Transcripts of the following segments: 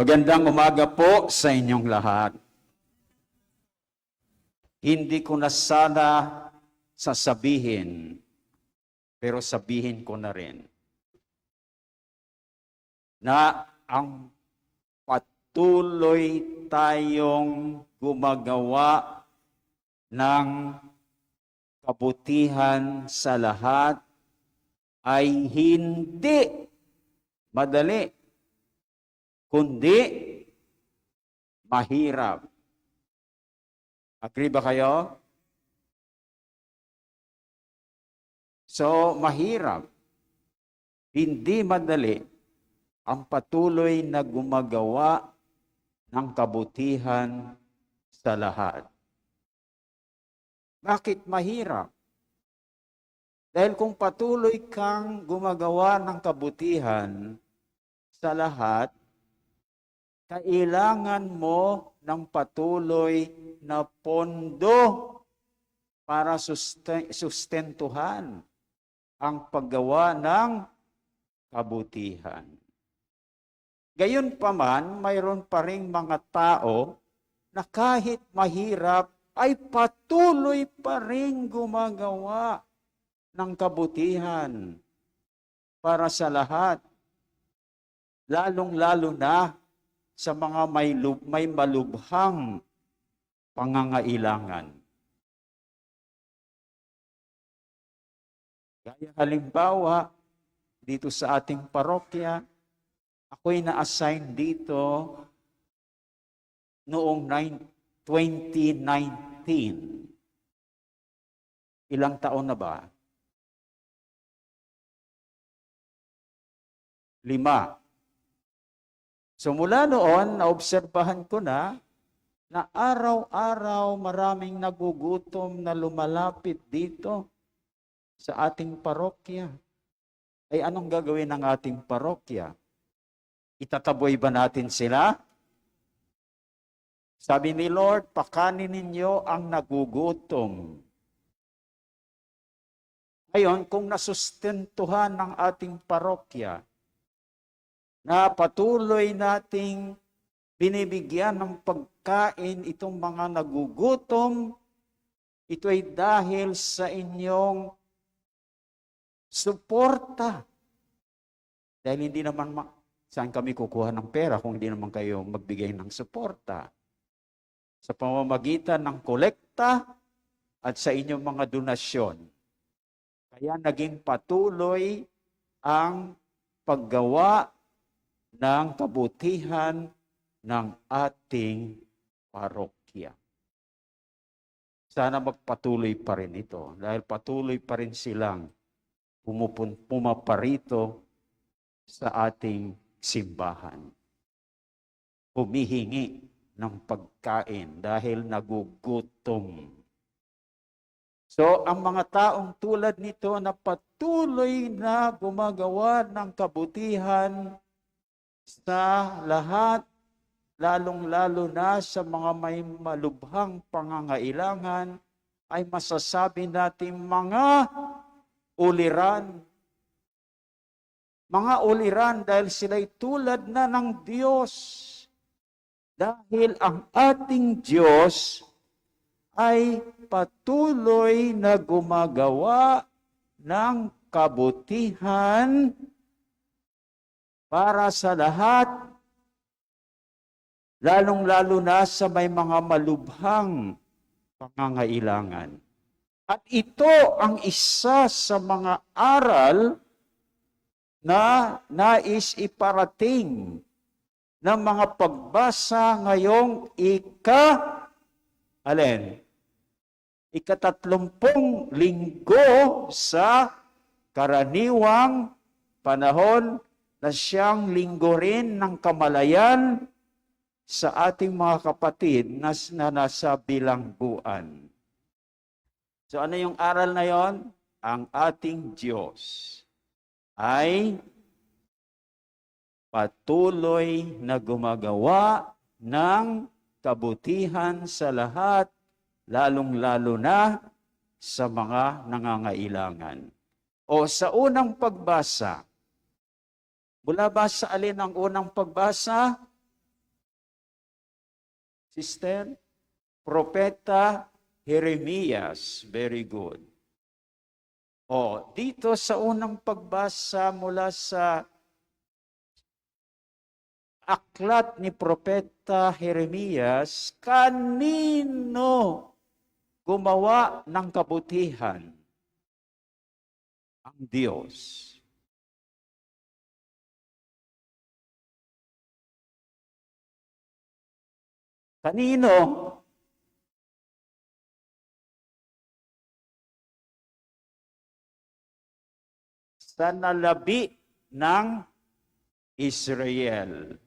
Magandang umaga po sa inyong lahat. Hindi ko na sana sasabihin, pero sabihin ko na rin, na ang patuloy tayong gumagawa ng kabutihan sa lahat ay hindi madali, kundi mahirap. Agree ba kayo? So, mahirap. Hindi madali ang patuloy na gumagawa ng kabutihan sa lahat. Bakit mahirap? Dahil kung patuloy kang gumagawa ng kabutihan sa lahat, kailangan mo ng patuloy na pondo para susten- sustentuhan ang paggawa ng kabutihan. Gayon pa man, mayroon pa ring mga tao na kahit mahirap ay patuloy pa rin gumagawa ng kabutihan para sa lahat. Lalong-lalo na sa mga may, lub- may malubhang pangangailangan. Gaya halimbawa, dito sa ating parokya, ako'y na-assign dito noong nine- 2019. Ilang taon na ba? Lima. So mula noon, naobserbahan ko na na araw-araw maraming nagugutom na lumalapit dito sa ating parokya. Ay anong gagawin ng ating parokya? Itataboy ba natin sila? Sabi ni Lord, pakanin ninyo ang nagugutom. Ngayon, kung nasustentuhan ng ating parokya, na patuloy nating binibigyan ng pagkain itong mga nagugutom, ito ay dahil sa inyong suporta. Dahil hindi naman, ma- saan kami kukuha ng pera kung hindi naman kayo magbigay ng suporta? Sa pamamagitan ng kolekta at sa inyong mga donasyon. Kaya naging patuloy ang paggawa ng kabutihan ng ating parokya. Sana magpatuloy pa rin ito dahil patuloy pa rin silang pumupun, pumaparito sa ating simbahan. Humihingi ng pagkain dahil nagugutom. So, ang mga taong tulad nito na patuloy na gumagawa ng kabutihan sa lahat, lalong-lalo na sa mga may malubhang pangangailangan, ay masasabi natin mga uliran. Mga uliran dahil sila'y tulad na ng Diyos. Dahil ang ating Diyos ay patuloy na gumagawa ng kabutihan para sa lahat, lalong-lalo na sa may mga malubhang pangangailangan. At ito ang isa sa mga aral na nais iparating ng mga pagbasa ngayong ika, alin? Ikatatlumpong linggo sa karaniwang panahon na siyang linggo rin ng kamalayan sa ating mga kapatid na, na nasa bilangguan. So ano yung aral na yon? Ang ating Diyos ay patuloy na gumagawa ng kabutihan sa lahat, lalong-lalo na sa mga nangangailangan. O sa unang pagbasa, mula ba sa alin ang unang pagbasa? Sister? Propeta Jeremias. Very good. O, dito sa unang pagbasa mula sa aklat ni Propeta Jeremias, kanino gumawa ng kabutihan? Ang Diyos. Kanino? Sa nalabi ng Israel.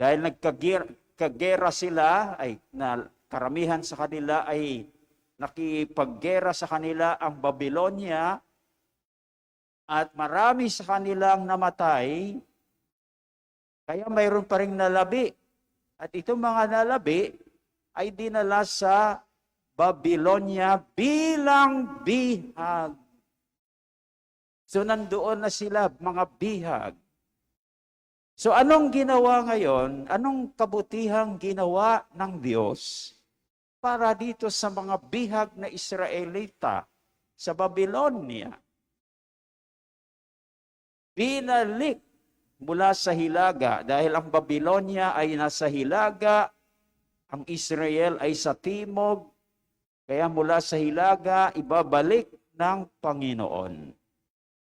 Dahil nagkagera sila, ay na karamihan sa kanila ay nakipaggera sa kanila ang Babylonia at marami sa kanilang namatay, kaya mayroon pa rin nalabi. At itong mga nalabi ay dinala sa Babylonia bilang bihag. So nandoon na sila, mga bihag. So anong ginawa ngayon? Anong kabutihang ginawa ng Diyos para dito sa mga bihag na Israelita sa Babylonia? Binalik mula sa hilaga dahil ang Babylonia ay nasa hilaga, ang Israel ay sa timog, kaya mula sa hilaga ibabalik ng Panginoon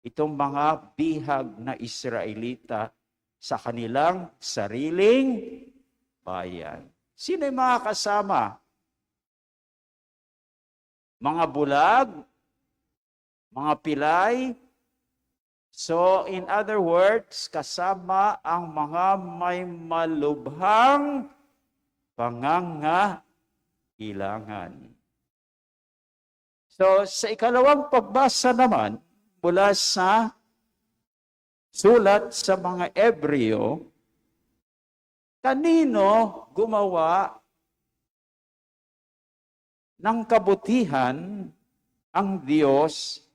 itong mga bihag na Israelita sa kanilang sariling bayan. Sino yung mga kasama? Mga bulag? Mga pilay? So, in other words, kasama ang mga may malubhang pangangailangan. So, sa ikalawang pagbasa naman, mula sa sulat sa mga Ebreo, kanino gumawa ng kabutihan ang Diyos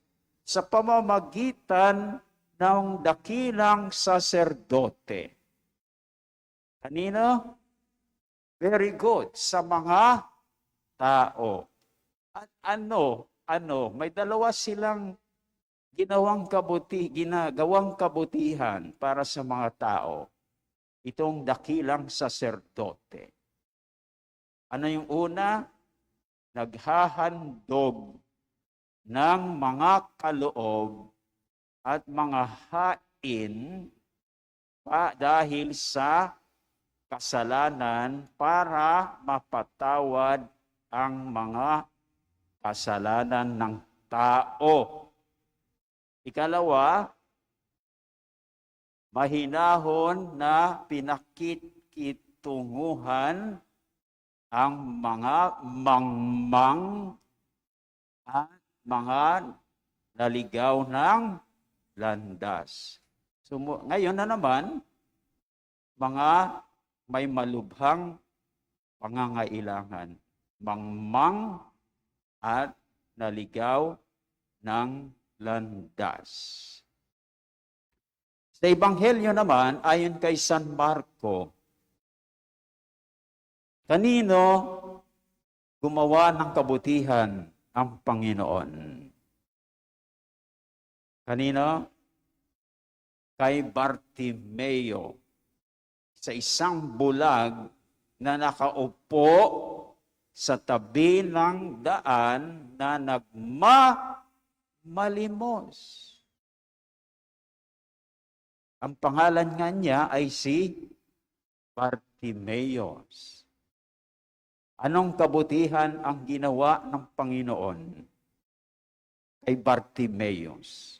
sa pamamagitan ng dakilang saserdote. Kanino? Very good. Sa mga tao. At ano, ano, may dalawa silang ginawang kabuti, ginagawang kabutihan para sa mga tao. Itong dakilang saserdote. Ano yung una? Naghahandog ng mga kaloob at mga hain pa dahil sa kasalanan para mapatawad ang mga kasalanan ng tao. Ikalawa, mahinahon na pinakitkitunguhan ang mga mangmang at mga naligaw ng landas. So, ngayon na naman, mga may malubhang pangangailangan, mangmang at naligaw ng landas. Sa Ebanghelyo naman, ayon kay San Marco, kanino gumawa ng kabutihan ang Panginoon? Kanino? Kay Bartimeo. Sa isang bulag na nakaupo sa tabi ng daan na nagma malimos. Ang pangalan nga niya ay si Bartimeos. Anong kabutihan ang ginawa ng Panginoon kay Bartimeos?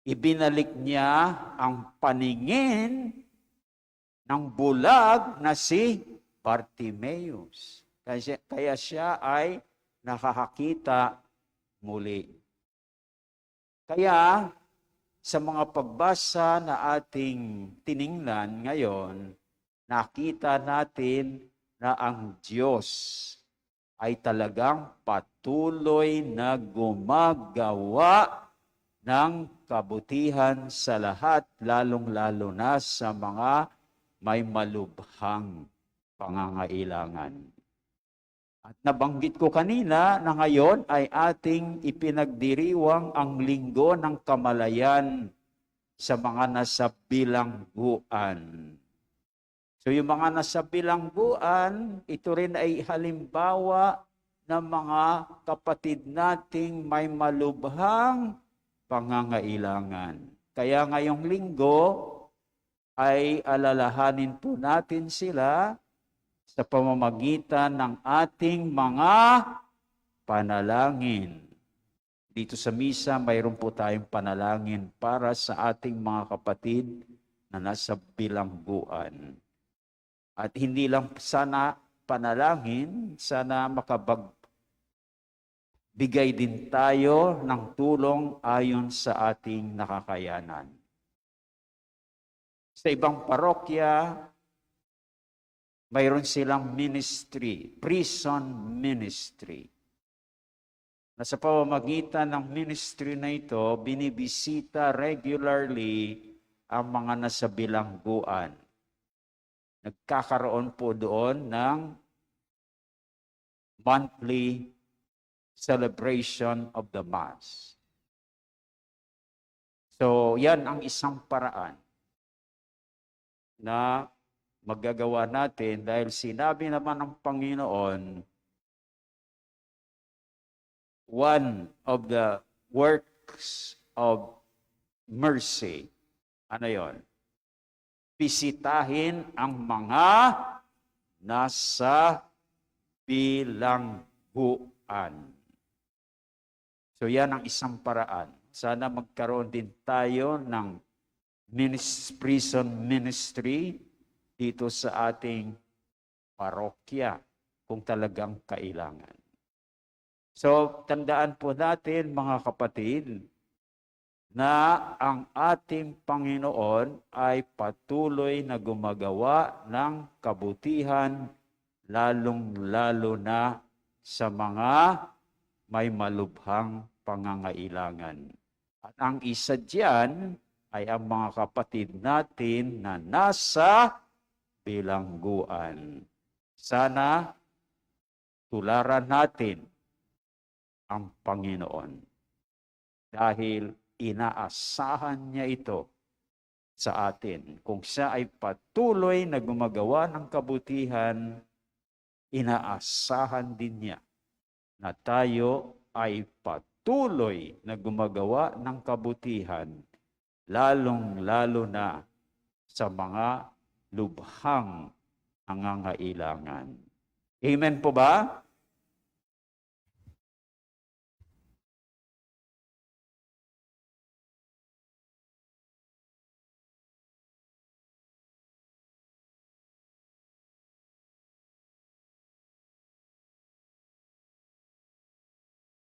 Ibinalik niya ang paningin ng bulag na si Bartimeus. Kaya, kaya siya ay nakakakita muli. Kaya, sa mga pagbasa na ating tiningnan ngayon, nakita natin na ang Diyos ay talagang patuloy na gumagawa ng kabutihan sa lahat, lalong-lalo na sa mga may malubhang pangangailangan. At nabanggit ko kanina na ngayon ay ating ipinagdiriwang ang linggo ng kamalayan sa mga nasa bilangguan. So yung mga nasa bilangguan, ito rin ay halimbawa ng mga kapatid nating may malubhang pangangailangan. Kaya ngayong linggo ay alalahanin po natin sila sa pamamagitan ng ating mga panalangin. Dito sa misa, mayroon po tayong panalangin para sa ating mga kapatid na nasa bilangguan. At hindi lang sana panalangin, sana makabag bigay din tayo ng tulong ayon sa ating nakakayanan. Sa ibang parokya, mayroon silang ministry, prison ministry. Na sa pamamagitan ng ministry na ito, binibisita regularly ang mga nasa bilangguan. Nagkakaroon po doon ng monthly celebration of the Mass. So, yan ang isang paraan na magagawa natin dahil sinabi naman ng Panginoon, one of the works of mercy, ano yon? Bisitahin ang mga nasa bilangguan. So yan ang isang paraan. Sana magkaroon din tayo ng minis- prison ministry dito sa ating parokya kung talagang kailangan. So, tandaan po natin mga kapatid na ang ating Panginoon ay patuloy na gumagawa ng kabutihan lalong-lalo na sa mga may malubhang pangangailangan. At ang isa diyan ay ang mga kapatid natin na nasa bilangguan. Sana tularan natin ang Panginoon dahil inaasahan niya ito sa atin. Kung siya ay patuloy na gumagawa ng kabutihan, inaasahan din niya na tayo ay patuloy na gumagawa ng kabutihan, lalong-lalo na sa mga lubhang nangangailangan. Amen po ba?